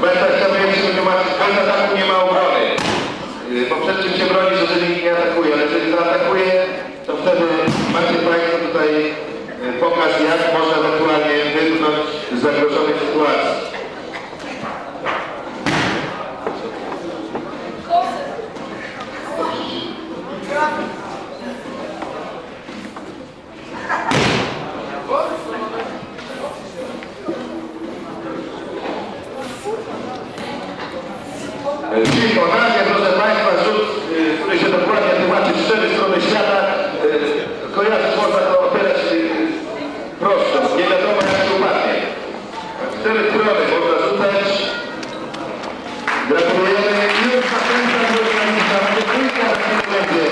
Bez nie ma, bez ataku nie ma obrony. Bo przed czym się bronisz, Czyli Konradzie, proszę Państwa, rzut, y, który się dokładnie tłumaczy cztery strony świata. y, Kojarzyć można to opierać y, prosto, nie wiadomo jak to upadnie. Cztery strony można rzucać. Gratulujemy już zachęcam do organizacji. Kilka będzie.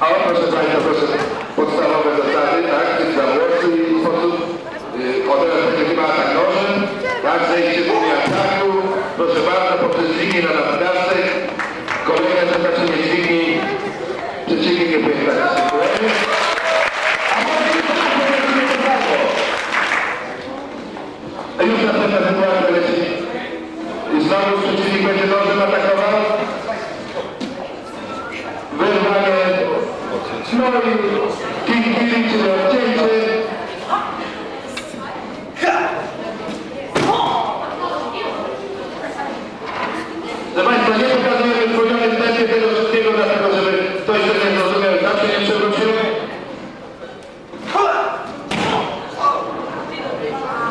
A o proszę Państwa, kolejne zaznaczenie dźwigni, przeciwnik nie powinien tak sytuacji. A już następna sytuacja leci. I znowu przeciwnik będzie nożem atakował. Wyrwanie, no i King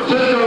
Cisco